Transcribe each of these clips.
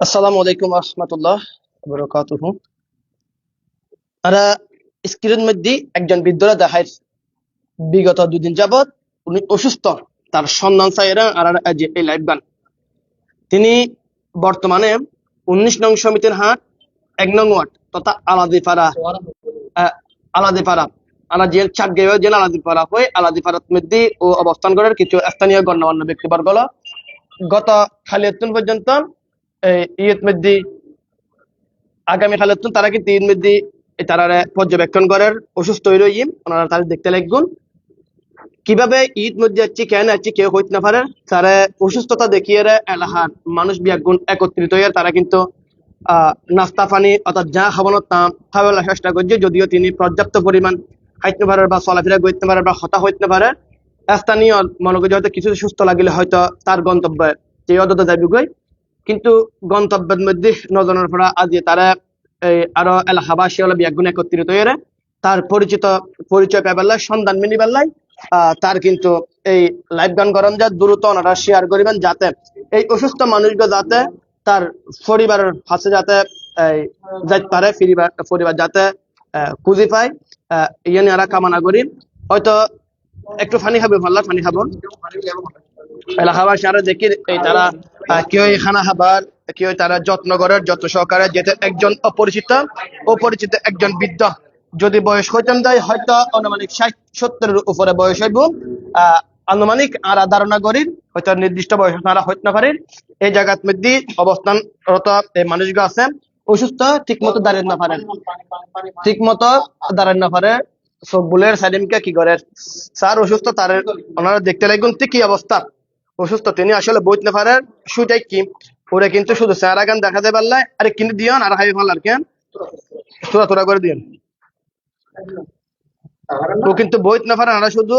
আসসালামু আলাইকুম রহমতুল্লাহ বরকাতুহ মধ্যে একজন বৃদ্ধরা দেখায় বিগত দুদিন যাবৎ উনি অসুস্থ, তার সন্ধান চাইরা আর এই গান। তিনি বর্তমানে উনিশ নং সমিতির হাট, এক নং ওয়ার্ড তথা আলাদিপাড়া আলাদিপাড়া। আলাদির চাটগাঁও জেলা আলাদিপাড়া হয়ে আলাদিপাড়ার মধ্যে ও অবস্থান করার কিছু স্থানীয় গণ্যমান্য ব্যক্তিবর্গ গত খালিয়াতুন পর্যন্ত ঈদ মধ্যে আগামী খালিয়াতুন তারা কিন্তু ঈদ মধ্যে তারা পর্যবেক্ষণ করার অসুস্থ হয়ে রইম ওনারা তারা দেখতে লাগবেন কীভাবে ঈদ মধ্যে যাচ্ছি কেন যাচ্ছি কেউ হইতে না পারে, তারা অসুস্থতা দেখিয়ে এলাহার মানুষ বিয়াগুণ একত্রিত হয়ে তারা কিন্তু নাস্তা পানি অর্থাৎ যা খাবানোর তা খাবার চেষ্টা করছে, যদিও তিনি পর্যাপ্ত পরিমাণ খাইতে পারে বা চলাফেরা করতে পারে বা হতা হইতে পারে। স্থানীয় মনে করি হয়তো কিছু সুস্থ লাগিলে হয়তো তার গন্তব্যে যে অদত যাবি গই কিন্তু গন্তব্যের মধ্যে নজনের পড়া আজি তারা এই, আরও এলাহাবাসী হলো বিয়াগুণ একত্রিত হয়ে তার পরিচিত পরিচয় পেবেলায় সন্ধান মিনি বেলায় তার কিন্তু এই লাইভ গান গরম যা দ্রুত ওনারা শেয়ার করিবেন যাতে এই অসুস্থ মানুষগুলো যাতে তার পরিবারের কাছে যাতে যাইতে পারে পরিবার যাতে খুঁজে পায় ইয়ে নিয়ে কামনা করি হয়তো একটু ফানি খাবে, ভাল্লা ফানি খাব। আরও দেখি তারা কেউ এই খানা খাবার কেউ তারা যত্ন করার, যত্ন সহকারে যেতে একজন অপরিচিত অপরিচিত একজন বৃদ্ধ, যদি বয়স হইতেন যায় হয়তো আনুমানিক ষাট, সত্তরের উপরে বয়স হইব। আনুমানিক আর ধারণা করি, হয়তো নির্দিষ্ট বয়স তারা হইতে না পারে এই জায়গার মধ্যে অবস্থানরত এই মানুষগুলো আছে, অসুস্থ ঠিক মতো দাঁড়িয়ে না পারেন ঠিক মতো দাঁড়ান না পারে। সব বুলের সাইডিমকে কি করে? স্যার অসুস্থ, তার ওনারা দেখতে লাগুন ঠিক কি অবস্থা? অসুস্থ তিনি আসলে বইতে না পারেন সুটাই কি? ওরে কিন্তু শুধু স্যার গান দেখাতে পারলে আরে কিন্তু দিয়ন আর হাই ফেলার কেন? তোরা তোরা করে দিয়ন। ও কিন্তু বইত না পারে ওরা শুধু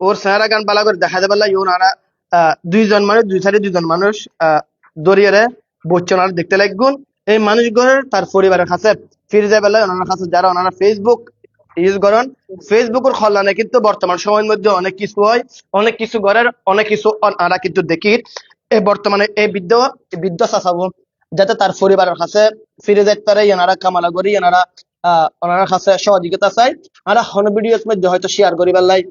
ওর স্যার গান পালা করে দেখাতে পারলে ওনারা আহ, দুইজন মানুষ দুই সাইডে দুইজন মানুষ আহ, দড়িয়ে রে বসছে দেখতে লাগুন এই মানুষগুলোর তার পরিবারের কাছে ফিরে যাবে ওনার কাছে যারা ওনারা ফেসবুক ইউজ করেন। ফেসবুকের কল্যাণে কিন্তু বর্তমান সময়ের মধ্যে অনেক কিছু হয়, অনেক কিছু ঘরের অনেক কিছু ওনারা কিন্তু দেখি। এই বর্তমানে এই বৃদ্ধ বৃদ্ধ চাচাবো যাতে তার পরিবারের কাছে ফিরে যেতে পারে, এনারা কামালা করি, এনারা ওনার কাছে সহযোগিতা চাই। আমরা হন ভিডিওর মধ্যে হয়তো শেয়ার করি বেলায়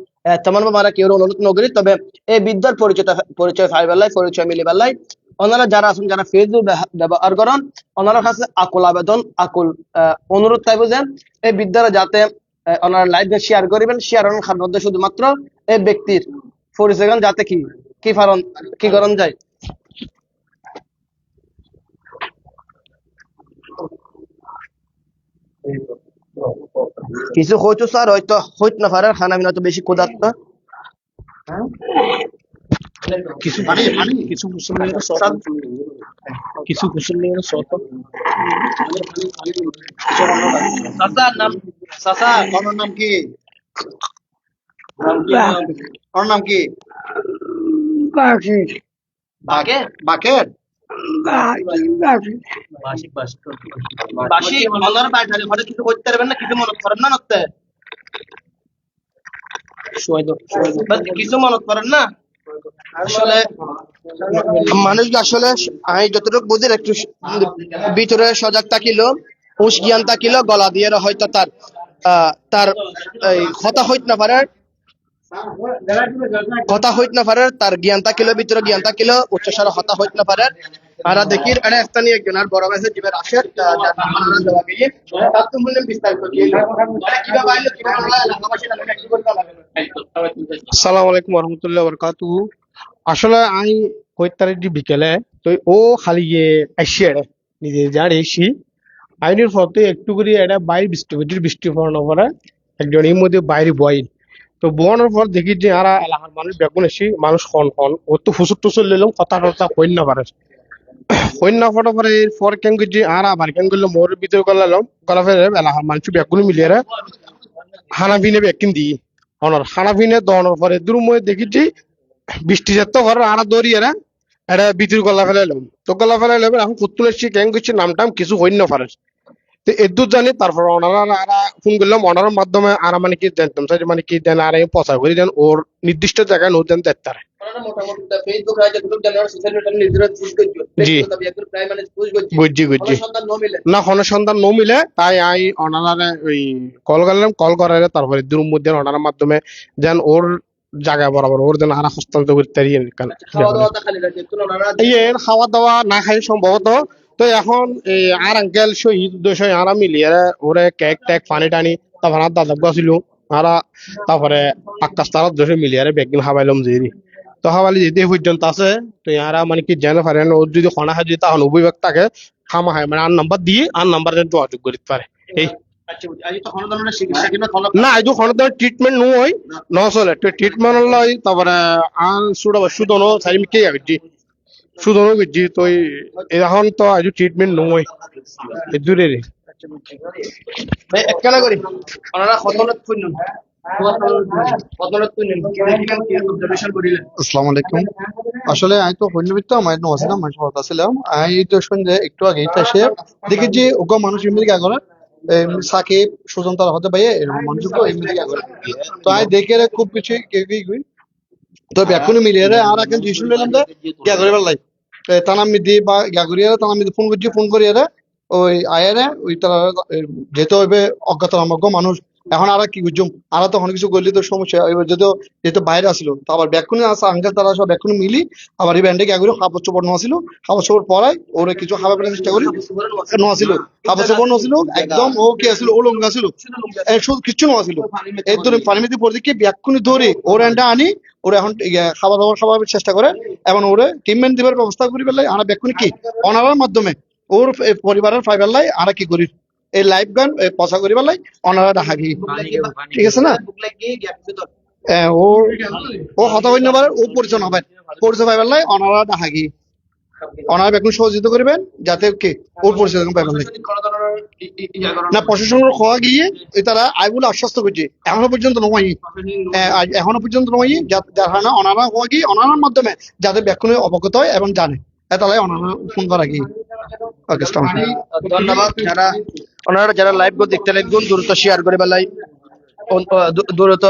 তেমন আমরা কেউ অনুরোধ নকরি, তবে এই বিদ্যার পরিচয় পরিচয় পাই বেলায় পরিচয় মিলি বেলায় ওনারা যারা আছেন, যারা ফেসবুক ব্যবহার করেন, ওনার কাছে আকুল আবেদন, আকুল অনুরোধ চাইব যে এই বিদ্যারা যাতে ওনারা লাইভ শেয়ার করবেন। শেয়ার খান মধ্যে শুধুমাত্র এই ব্যক্তির। পরিচয় গান যাতে কি কি ফারণ কি করণ যায়? কিছু হইতো স্যার, হয়তো হইত না পারে খানা মিনা তো বেশি ক্ষুধার্ত। কিছু কিছু মুসলমানের শত কিছু মুসলমানের চাচা নাম কি? ওর নাম কি? বাকেট বাসি বাইরে ঘরে কিছু করতে পারবেন না কিছু মনে করেন না কিছু মনে করেন না? আসলে, মানুষ আসলে, আমি যতটুকু বুঝি একটু ভিতরে সজাগ থাকিল হুঁশ জ্ঞান থাকিল, গলা দিয়ে হয়তো তার তার কথা হইত না পারে কথা হইত না পারে তার জ্ঞান থাকিল, ভিতরে জ্ঞান থাকিল, উচ্চস্বর হতা হইত না পারে স্থানীয় একজন, আর বড় জীবের তার বিস্তারিত কি কীভাবে আইলো, কীভাবে এলাকাবাসী কি করতে আসসালামু আলাইকুম আসলে আমি বিকেলে, তো ও খালি গিয়ে আসি এড়ে, নিজে যার এসি। আইনের ফতে একটু করে এটা বাইরে বৃষ্টি হচ্ছে বৃষ্টি পড়ানোর পরে একজন এর মধ্যে বাইরে বইল তো বোয়ানোর পর দেখি যে আরা এলাকার মানুষ বেগুন এসি মানুষ হন হন ও তো ফুসুর টুসুর লিলাম কথা টথা হইন না পারে। না পড়ার পরে এরপর কেন যে আর আবার কেন করলে মোর ভিতরে গলালাম গলা ফেলে এলাকার মানুষ বেগুন মিলিয়ে হানা ভিনে বেকিন দিই অনর খানা পিনে দহনের পরে দূর মই দেখিছি বৃষ্টি যেত ঘর আড়া দৌড়িয়ে রে এটা বিতির গলা ফেলাইলাম তো গলা ফেলাইলাম এখন কুত্তুল এসছি কেন করছি নামটাম কিছু হইন না পারে। তো এদুর জানি, তারপর ওনারা আরা ফোন করলাম ওনার মাধ্যমে আরা মানে কি জানতাম মানে কি দেন আর পচা করে দেন, ওর নির্দিষ্ট জায়গায় নো দেন দেখতারে কোনো সন্তান ন মিলে তাই আই ওই কল করলাম কল করার তারপরে দুর মধ্যে অনার মাধ্যমে যেন ওর জায়গা বরাবর ওর যেন আর হস্তান্তর করতে পারি খাওয়া দাওয়া না খাই সম্ভবত। তো এখন আর আঙ্কেল শহীদ আরা মিলিয়ে ওরে কেক টেক পানি টানি তারপর আর দাদা গেছিল আরা তারপরে আকাশ তারা উদ্দেশ্য মিলিয়ে বেগিন হাবাইলাম জেরি। তো হাবালি যেতে পর্যন্ত আছে, তো ইয়ারা মানে কি জানে পারেন ওর যদি খনা হয়, যদি তখন অভিভাবক থাকে খামা হয়। মানে আর নাম্বার দিয়ে আর নাম্বার যোগাযোগ করতে পারে এই ট্রিটমেন্ট পুণ্য খুব কিছু তো এখনও মিলিয়ে রে আর এখন জিনিস নিলাম যে গিয়া করে বেলাই তানাম বা গিয়া করিয়া ফোন করছি ফোন করিয়া ওই আয়ারে ওই তারা যেতে হইবে অজ্ঞাত অজ্ঞ মানুষ। এখন আর কি বুঝুম আর তখন কিছু করলে তো সমস্যা এবার যদিও যেহেতু বাইরে আসলো, তো আবার ব্যাকুনি আছে আঙ্কেল তারা সব ব্যাকুনি মিলি আবার এই ব্যান্ডে গিয়ে হাবর চোপড় নোয়াছিল। হাবর চোপড় পরাই ওরে কিছু খাবার পেলে চেষ্টা করি। নোয়াছিল হাবর চোপড় নোয়াছিল, একদম ও কি আসলো ও লঙ্গা ছিল শুধু কিচ্ছু নোয়াছিল। এই ধরে পানিমিতি পড়ে কি ব্যাকুনি ধরে ওর এন্ডা আনি, ওরা এখন খাবার দাবার খাবার চেষ্টা করে। এবং ওরে টিমমেন্ট দিবার ব্যবস্থা করি পেলাই আমরা ব্যাকুনি কি? অনারার মাধ্যমে। ওর পরিবারের ফাইবার লাই আমরা কি করি। এই লাইফ গান পচা করি পেলাই অনারা দেখা গিয়ে ঠিক আছে না? ও ও ও পরিচয় হবে। পরিচয় পাইবার লাই অনারা দেখা গিয়ে অনারা এখন সহযোগিতা করবেন যাতে কে ওর পরিচয় পাইবার না প্রশাসনের খোয়া গিয়ে তারা আশ্বস্ত করছে এখনও পর্যন্ত নয়। এখনও পর্যন্ত নয় যার কারণে অনারা হওয়া গিয়ে অনারার মাধ্যমে যাতে ব্যাকুনে অবগত হয় এবং জানে। তাহলে অনারা ফোন করা গিয়ে। ওকে ধন্যবাদ যারা ওনারা যারা লাইভ গো দেখতে লাগবেন দ্রুত শেয়ার করে বেলাই দ্রুত।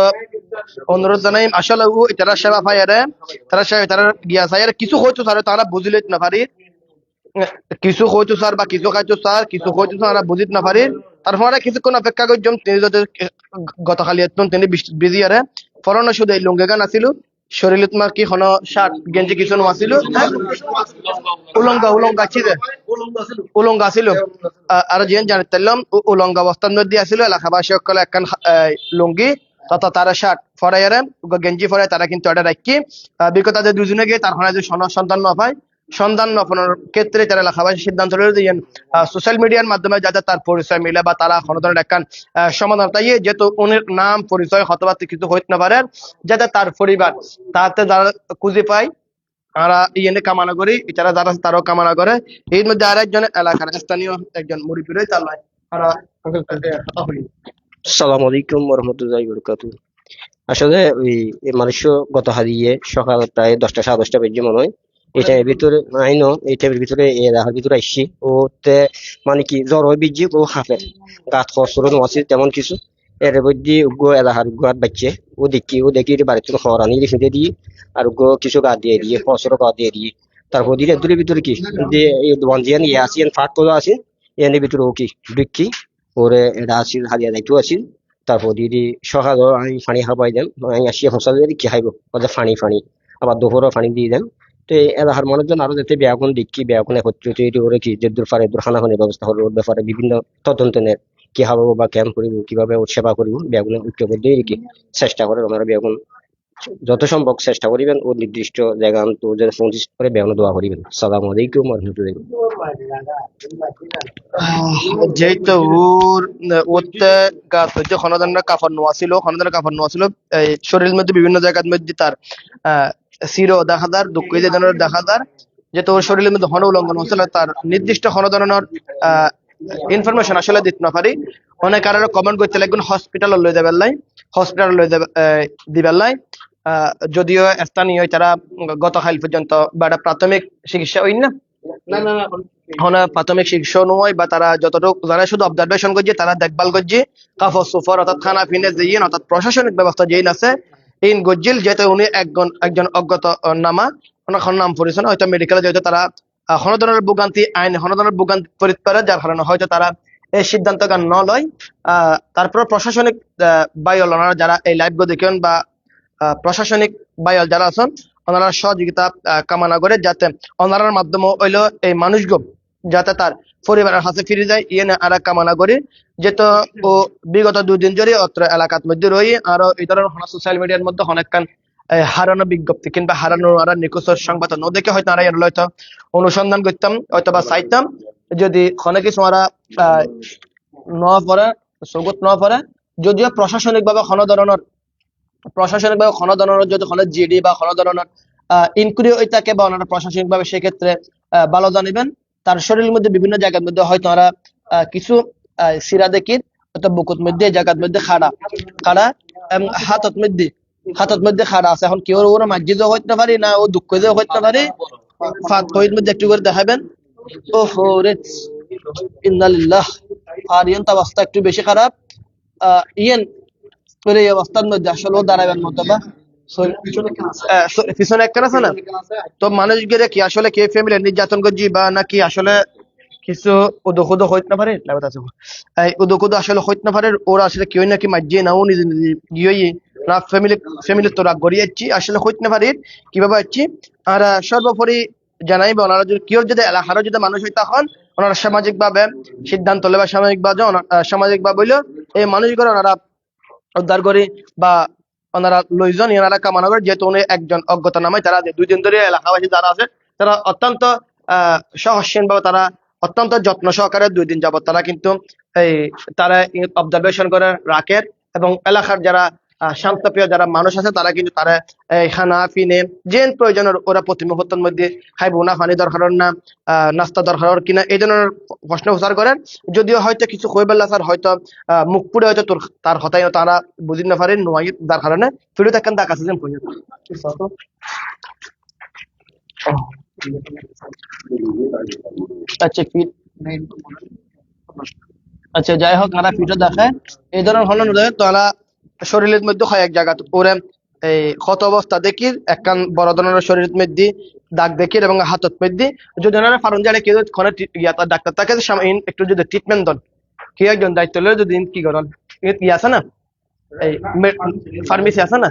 অনুরোধ জানাই, আসলে ও যারা সেবা পাই আরে তারা সে- তারা গিয়া চাই। কিছু হয়তো স্যার, তারা বুঝিলে না পারি। কিছু হয়তো স্যার বা কিছু খাইতো স্যার, কিছু হয়তো তারা বুঝিত না পারি। তারপরে কিছুক্ষণ অপেক্ষা করছিলাম তিনি যদি গতকালি তিনি বিজি আরে ফরন শুধু এই লুঙ্গে গান আছিল। শরীরত মার কি হন শার্ট গেঞ্জি কিছু আছিল? উলঙ্গা উলঙ্গা ছিল উলঙ্গা আছিল। আর যেন জানিত উলঙ্গা অবস্থার মধ্যে আছিল এলাকাবাসী সকলে একখান লুঙ্গি তথা তারা শার্ট ফরাইয়ারে গেঞ্জি ফরাই তারা কিন্তু এটা রাখি বিকজ তাদের দুজনে গিয়ে তার যে সন্তান নয় পায় সন্তান ন ক্ষেত্রে তারা এলাকাবাসী সিদ্ধান্ত যে সোশ্যাল মিডিয়ার মাধ্যমে যাতে তার পরিচয় মিলে বা তারা কোনো ধরনের একখান সমাধান, তাই যেহেতু উনির নাম, পরিচয় হতবা কিছু হইতে না পারে যাতে তার পরিবার, তাতে যারা খুঁজে পায় আমরা ইয়েনে কামনা করি এছাড়া যারা তারাও কামনা করে। এর মধ্যে আর একজন এলাকার স্থানীয় একজন কথা বলি। সালাম আলাইকুম রহমতুল্লাহ বরকাত আসলে ওই মানুষ গত হারিয়ে সকাল প্রায় দশটা সাড়ে দশটা বেজে মনে হয়। এই টাইমের ভিতরে আইনো এই টাইমের ভিতরে এই এলাকার ভিতরে আসছি ওতে মানে কি, জ্বর হয়ে বিজি ও হাফের। গাত খসরো আছে, তেমন কিছু। এর মধ্যে গো এলাকার গাত বাচ্চে ও দেখি ও দেখি বাড়িতে খবর আনি লিখে দিয়ে, আর গো কিছু গা দিয়ে দিয়ে খসরো গা দিয়ে দিয়ে। তারপর দিলে দূরের ভিতরে কি, যে বঞ্জিয়ান ইয়ে আছে ফাট করে আছে এর ভিতরে ও কি বিক্রি ওরে এটা আছিল হারিয়া যাইতো আছিল তারপর দিদি সকালও আমি পানি খাবাই দেন, আমি আসিয়া ফসল কি খাইব। ওদের পানি পানি। আবার দুপুরও পানি দিয়ে দেন। আরও যাতে ব্যাগুন ব্যাগুন একত্রিত এটি কি, যে ব্যাপারে বিভিন্ন তদন্ত নেয় কি বা করিব, কীভাবে সেবা করিব করতে কি চেষ্টা করে, ওনারা ব্যাগুন যত সম্ভব চেষ্টা করিবেন, ও নির্দিষ্ট জায়গা তো পঁচিশ করে ব্যাগুন দোয়া করিবেন। সালাম আলাইকুম যেহেতু ওর, ওতে গাছ হচ্ছে খনদানের কাফন নোয়া ছিল, খনদানের কাফন নোয়া ছিল শরীরের মধ্যে বিভিন্ন জায়গার মধ্যে তার, আহ শিরো দেখা দার দুঃখ যে ধরনের দেখা দার যেহেতু ওর শরীরের মধ্যে হন উল্লঙ্ঘন হচ্ছিল তার নির্দিষ্ট হন ধরনের ইনফরমেশন আসলে দিতে না পারি। অনেক আর কমেন্ট করতে লাগবেন হসপিটাল লই যাবেন লাই হসপিটাল লই যাবে দিবেন লাই আহ, যদিও স্থানীয় তারা গত গতকাল পর্যন্ত বা প্রাথমিক চিকিৎসা হইন না? প্রাথমিক চিকিৎসা নয় বা তারা যতটুকু যারা শুধু অবজারভেশন করছে তারা দেখভাল করছে। কাফর সুফর অর্থাৎ খানা পিনে যেইন অর্থাৎ প্রশাসনিক ব্যবস্থা যেইন আছে ইন গজ্জিল, যেহেতু উনি একজন একজন অজ্ঞত নামা, ওনার নাম পড়েছেন। হয়তো মেডিকেলে যেহেতু তারা ধরনের ভোগান্তি আইন কোনো ধরনের ভোগান্তি পরিত করে যার কারণে হয়তো তারা এই সিদ্ধান্ত গান ন লয় তারপর প্রশাসনিক বায়ল, ওনারা যারা এই লাইভ গো দেখেন বা প্রশাসনিক বায়ল যারা আছেন, ওনারা সহযোগিতা কামনা করে যাতে ওনারার মাধ্যমে হইল এই মানুষগুলো যাতে তার পরিবারের হাতে ফিরে যায় ইয়ে না আর কামনা করি। যেহেতু ও বিগত দুদিন ধরে অত্র এলাকার মধ্যে রই আর এই ধরনের সোশ্যাল মিডিয়ার মধ্যে এই হারানো বিজ্ঞপ্তি কিংবা হারানো আর নিখোঁজের সংবাদ ন দেখে হয়তো আর হয়তো অনুসন্ধান করতাম হয়তো বা চাইতাম। যদি অনেক কিছু আহ, ন পরে সগত ন পরে যদিও প্রশাসনিক ভাবে কোনো ধরনের প্রশাসনিক ভাবে কোনো ধরনের যদি কোনো জিডি বা কোনো ধরনের ইনকুয়ারি হয়ে থাকে বা ওনারা প্রশাসনিক ভাবে সেক্ষেত্রে ভালো জানিবেন। তার শরীরের মধ্যে বিভিন্ন জায়গার মধ্যে হয়তো ওরা কিছু সিরা দেখির হয়তো বুকুত মধ্যে জায়গার মধ্যে খাড়া খাড়া এবং হাতত মধ্যে হাতত মধ্যে খাড়া আছে। এখন কেউ ওরা মাসজিদও হইতে পারি না ও দুঃখ দিয়েও হইতে পারি। কইর মধ্যে একটু করে দেখাবেন। ও হো রে ইন্নালিল্লাহ আর ইয়েন তো অবস্থা একটু বেশি খারাপ। আহ, ইয়েন এই অবস্থার মধ্যে আসলে ও দাঁড়াবেন মতো বা পিছনে একটা আছে? না? তো মানুষ গেলে কি আসলে কে ফ্যামিলি নির্যাতন করছি বা নাকি আসলে কিছু উদক উদক হইতে না পারে? লাগাত আছে এই উদক উদক আসলে হইতে না পারে ওরা আসলে কেউ নাকি মাঝিয়ে নাও নিজে নিজে গিয়ে না ফ্যামিলি ফ্যামিলি তো রাগ গড়িয়েছি আসলে হইতে না পারে কীভাবে আছি আর সর্বোপরি জানাইবে ওনারা যদি কেউ যদি এলাকারও যদি মানুষ হইতে হন ওনারা সামাজিক ভাবে সিদ্ধান্ত লবে সামাজিক ভাবে সামাজিক ভাবে হইল এই মানুষগুলো ওনারা উদ্ধার করি বা ওনারা লইজন এনারা কামনা করে যেহেতু উনি একজন অজ্ঞত নামে তারা দুইদিন দুই দিন ধরে এলাকাবাসী যারা আছে, তারা অত্যন্ত, আহ সহসীন ভাবে তারা অত্যন্ত যত্ন সহকারে দুই দিন যাবত তারা কিন্তু এই, তারা অবজারভেশন করে রাখে এবং এলাকার যারা শান্তপ্রিয় যারা মানুষ আছে, তারা কিন্তু তারা খানা, পিনে, যে প্রয়োজন ওরা প্রতি মুহূর্তের মধ্যে খাইব। না, পানি দরকার না নাস্তা দরকার কিনা, এই ধরনের প্রশ্ন উচ্চার করেন। যদিও হয়তো কিছু কই বেলা স্যার, হয়তো মুখ পুড়ে হয়তো তোর, তার হতাই তারা বুঝি না পারে, নোয়াই তার কারণে। ফিরে থাকেন তার কাছে যেন পর্যন্ত আচ্ছা যাই হোক তারা ফিটে দেখে। এই ধরনের হলন তারা শরীরের মধ্যে হয় এক জায়গা। ওরে এই ক্ষত অবস্থা দেখি একখান বড় ধরনের শরীরের মধ্যে দাগ দেখি এবং হাতত মধ্যে। যদি ওনারা ফারুন জানে কেউ কোনো ডাক্তার তাকে একটু যদি ট্রিটমেন্ট দেন কি একজন দায়িত্ব লয়ে যদি কি করেন? ই আছে না? এই ফার্মেসি আছে না?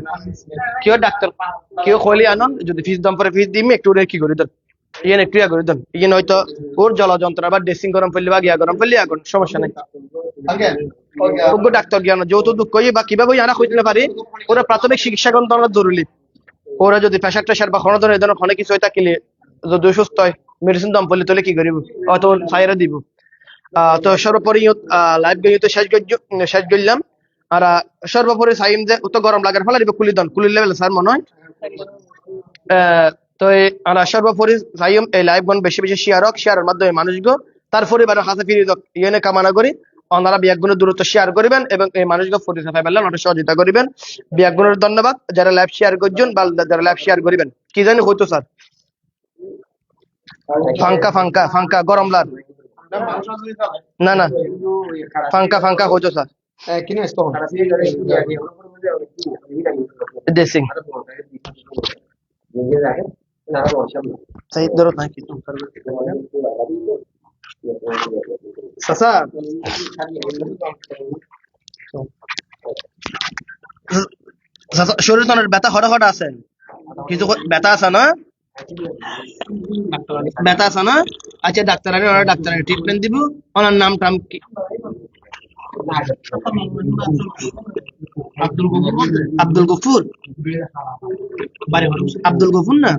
কেউ ডাক্তার কেউ কইলি আনন, যদি ফিস দাম পরে ফিস দিমি, একটু কি করে দেন? ইয়েন একটু ইয়া করে দেন। ইয়েন হয়তো ওর জল যন্ত্রণা বা ড্রেসিং গরম ফেললে বা গিয়া গরম ফেললে এখন সমস্যা নাই। অজ্ঞ ডাক্তার জ্ঞান যেহেতু দুঃখ বা কীভাবে জানা হইতে পারি? ওরা প্রাথমিক চিকিৎসা গ্রহণ করা জরুরি। ওরা যদি প্রেশার টেশার বা কোনো ধরনের অনেক কিছু হয়ে থাকিলে যদি অসুস্থ হয় মেডিসিন দাম পড়লে তাহলে কি করিব? অত সাইরে দিব। তো সর্বোপরি লাইভ গিয়ে তো শেষ শেষ করলাম আর সর্বোপরি সাইম যে অত গরম লাগার ফলে দিবে কুলি দন। কুলি লেভেল স্যার মনে হয় তো এই আর সর্বোপরি সাইম এই লাইভ গন বেশি বেশি শেয়ার হোক শেয়ারের মাধ্যমে মানুষগো তার পরিবারের হাতে ফিরিয়ে হোক ইয়েনে কামনা করি। ওনারা বিয়াগুণের দূরত্ব শেয়ার করিবেন এবং এই মানুষকে পরিচয় পাইবেন ওটা সহযোগিতা করিবেন। বিয়াগুণের ধন্যবাদ। যারা লাইভ শেয়ার করছেন বা যারা লাইভ শেয়ার করিবেন কি জানি হইতো স্যার ফাঙ্কা ফাঙ্কা ফাঙ্কা গরম লাগ না না। ফাঙ্কা ফাঙ্কা হইতো স্যার ড্রেসিং চাচা কিছু ব্যথা আছে। না? ব্যথা আছে না? আচ্ছা ডাক্তার আনি ওরা ডাক্তার ট্রিটমেন্ট দিব। ওনার নাম টাম কি? আব্দুল গফুর আব্দুল গফুর না?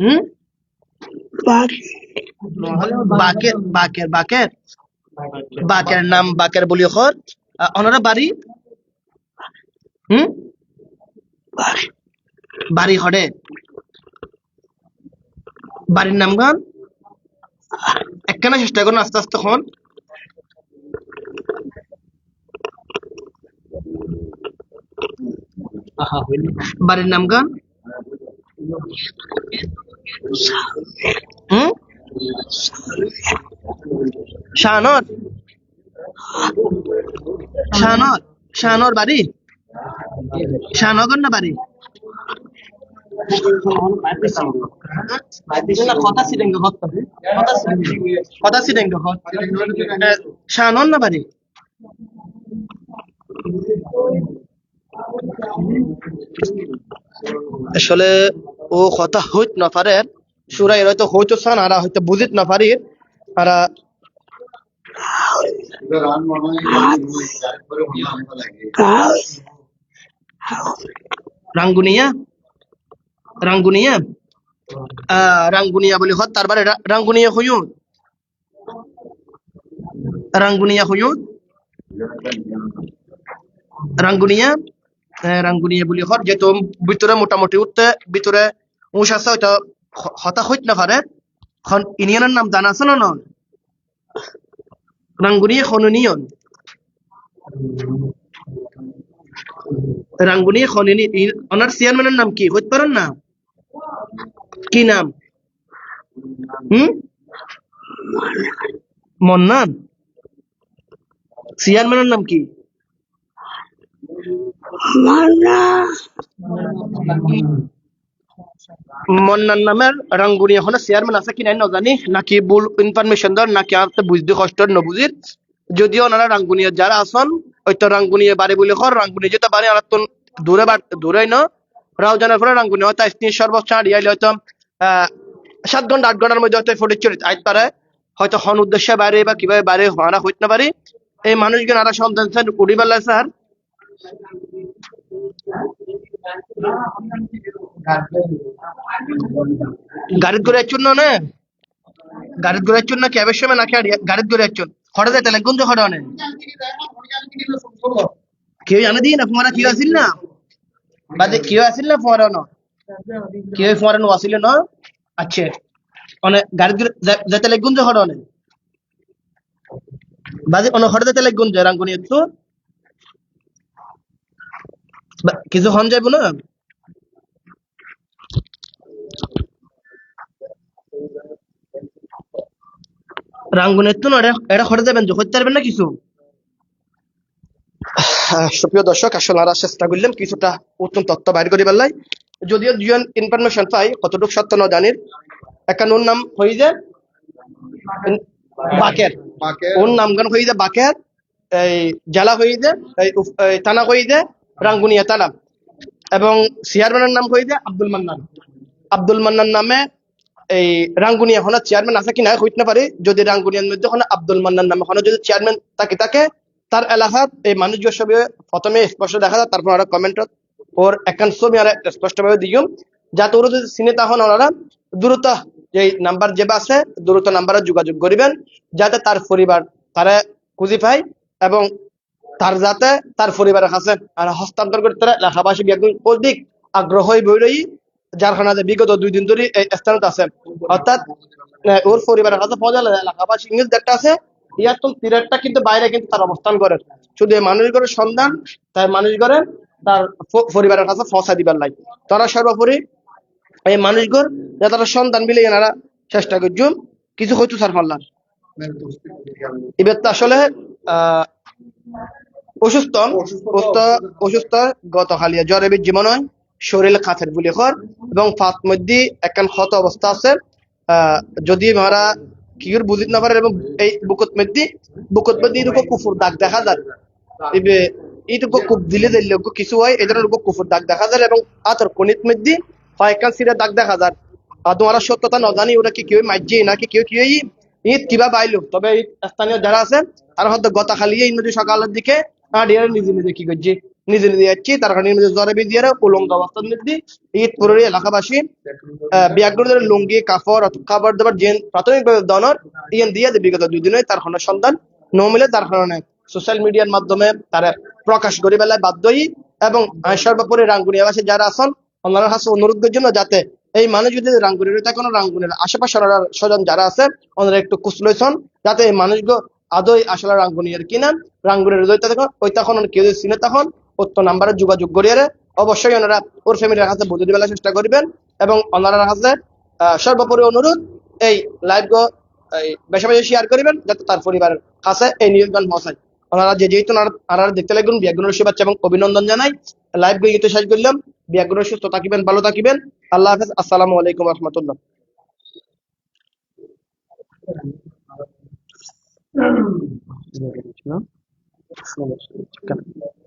হুম? বাকের বাকের বাকের? বাকের নাম বাকের বলি খর ওনারা বাড়ি? হুম? বাড়ি। হডে বাড়ির নাম গান? একখানা চেষ্টা করুন আস্তে আস্তে হন। বাড়ির নাম গান? হুম? শাহনর শাহনর শাহনর বাড়ি? শাহনগর না। বাড়ি না বাড়ি? আসলে ও কথা হইত না পারে সুরাই হয়তো হইতো সান আর হয়তো বুঝিত না পারি। আর রাঙ্গুনিয়া? রাঙ্গুনিয়া? রাঙ্গুনিয়া বলি হত, তারপরে রাঙ্গুনিয়া হইও? রাঙ্গুনিয়া হইও? রাঙ্গুনিয়া? রাঙ্গুনিয়া বলি হর যেহেতু ভিতরে মোটামুটি উঠতে ভিতরে উঁস আছে ওইটা হতা হইত না পারে খন ইউনিয়নের নাম জানা আছে না না রাঙ্গুনিয়া খন ইউনিয়ন। রাঙ্গুনিয়া খন চেয়ারম্যানের নাম কি? হইতে পারেন না কি নাম? হুম? মন্নান। চেয়ারম্যানের নাম কি? মন্নান নামের এখন চেয়ারম্যান আছে কিনা জানি নাকি ভুল ইনফরমেশন নাকি আর বুঝতে কষ্ট নবুজির। যদিও ওনারা রাঙ্গুনিয়া যারা আছেন ওই তো বাড়ি বলে রাঙ্গুনি আর তো দূরে দূরে ন। হয়তো আইসনি, সর্বোচ্চ হয়তো সাত ঘণ্টা, আট ঘণ্টার মধ্যে হয়তো ফটিক চরিত আইতে পারে। হয়তো হন উদ্দেশ্যে বাইরে বা কীভাবে বাইরে হারা হইতে না পারি। এই মানুষজন আরা সন্তান স্যার উড়ি বেলা স্যার। করে একজন না করে একজন না সময় গাড়িত করে একজন হঠাৎ তাহলে, গুঞ্জ হঠাৎ অনেক কেউ জানে না ফোয়ারা কেউ আসিল না? বাদে কেউ আসিল না ফোয়ারা ন কেউ ফোয়ারা নো আসিল না? আচ্ছা। অনেক গাড়িত করে যেতে লাগে গুঞ্জ হঠাৎ বাদে অনেক হঠাৎ লাগে গুঞ্জ, রাঙ্গুনি একটু কিছু হন যাইব না? রাঙ্গুনের তো না এটা- হঠাৎ যাবেন করতে পারবেন না কিছু? সুপ্রিয় দর্শক আসলে আমরা চেষ্টা করলাম কিছুটা উত্তম তথ্য বাইর করি পারলাই যদিও দুজন ইনফরমেশন পাই কতটুকু সত্য ন জানির। একটা ওর নাম হয়ে যায় বাকের। ওর নাম গান হয়ে যায় বাকের এই জেলা হয়ে যায় এই থানা হয়ে যায় রাঙ্গুনিয়া থানা এবং চেয়ারম্যানের নাম হয়ে যায় আব্দুল মান্নান। আব্দুল মান্নান নামে এই রাঙ্গুনিয়া হনা চেয়ারম্যান আছে কিনা হইতে না পারে। যদি রাঙ্গুনিয়ার মধ্যে হনা আব্দুল মান্নান নামে হনা যদি চেয়ারম্যান থাকে থাকে, তার এলাকাত এই মানুষজন সবে প্রথমে স্পষ্ট দেখা যায়, তারপর ওরা কমেন্টত ওর একান ছবি আর স্পষ্টভাবে দিও যাতে ওরা যদি চিনে তখন ওনারা দ্রুত যে নাম্বার যে আছে, দ্রুত নাম্বারে যোগাযোগ করিবেন, যাতে তার পরিবার তারা খুঁজে পায় এবং তার যাতে তার পরিবারের কাছে হস্তান্তর করতে এলাকাবাসী একদম অধিক আগ্রহ হয়ে বই রই যার কারণে বিগত দুই দিন ধরে এই স্থানত আছে। অর্থাৎ ওর পরিবারের কাছে পৌঁছা এলাকাবাসী ইংলিশ যেটা আছে ইয়ার তো তিরাটটা কিন্তু বাইরে কিন্তু তার অবস্থান করে। শুধু মানুষ ঘরের সন্ধান তাই মানুষ ঘরে তার পরিবারের কাছে পৌঁছা দিবার লাই তারা সর্বোপরি এই মানুষগুর যে তারা সন্ধান মিলে এনারা চেষ্টা করছুন কিছু হয়তো স্যার পারলাম এবার তো আসলে আহ অসুস্থ অসুস্থ অসুস্থ গতকালি জ্বরে বীর জীবন হয় শরীর কাছের বুলি খর এবং ফাত মধ্যে একখান ক্ষত অবস্থা আছে। আহ, যদি মারা কিউর বুঝিত না পারে এবং এই বুকত মধ্যে বুকত মধ্যে এরকম কুফুর দাগ দেখা যায়। এবে এইটুকু কুপ দিলে দিলে কিছু হয় এই ধরনের কুফুর দাগ দেখা যায় এবং আতর কণিত মধ্যে ফাইকান সিরে দাগ দেখা যায়। আর তোমার সত্যতা না জানি ওরা কি কেউ মাইজি নাকি কেউ কেউ ঈদ কিবা বাইলো তবে এই স্থানীয় যারা আছে তারা হয়তো গতকালি এই নদী সকালের দিকে আডিয়ার নিজে নিজে কি করছে? নিজে নিজে যাচ্ছি, তার কারণে নিজে জ্বরে বিদিয়ে উলঙ্গ অবস্থার মধ্যে ঈদ পুরোরি এলাকাবাসী ব্যাগগুলোদের লুঙ্গি কাপড় খাবার দাবার যে প্রাথমিকভাবে দনর ইয়েন দিয়ে বিগত দুই দিনে তার কোনো সন্ধান ন মিলে, তার কারণে সোশ্যাল মিডিয়ার মাধ্যমে তারা প্রকাশ করে বেলায় বাধ্যই এবং সর্বোপরি রাঙ্গুনিয়াবাসী যারা আছেন, ওনার কাছে অনুরোধের জন্য যাতে এই মানুষ যদি রাঙ্গুনির থাকে কোনো রাঙ্গুনির আশেপাশে স্বজন যারা আছে, ওনারা একটু কুচলইছন যাতে এই মানুষগুলো আদৌ আসলে রাঙ্গুনিয়ার কিনা রাঙ্গুনির হৃদয়টা তখন ওই তখন কেউ চিনে তখন। উক্ত নাম্বারে যোগাযোগ করিয়ে অবশ্যই ওনারা ওর ফ্যামিলির কাছে বুঝে দিবার চেষ্টা করবেন এবং ওনারা কাছে সর্বোপরি অনুরোধ, এই লাইভ গো, এই বেশি বেশি শেয়ার করিবেন যাতে তার পরিবারের কাছে এই নিয়োগদান পৌঁছায়। ওনারা যে যেহেতু ওনারা দেখতে লাগবেন বিয়াগুনের শুভেচ্ছা এবং অভিনন্দন জানাই। লাইভ গো গিয়ে শেষ করলাম। বিয়াগুনের সুস্থ থাকিবেন, ভালো থাকিবেন। আল্লাহ হাফেজ। আসসালামু আলাইকুম রহমতুল্লাহ। Hmm. Size geçiyor. Şöyle şöyle çıkın.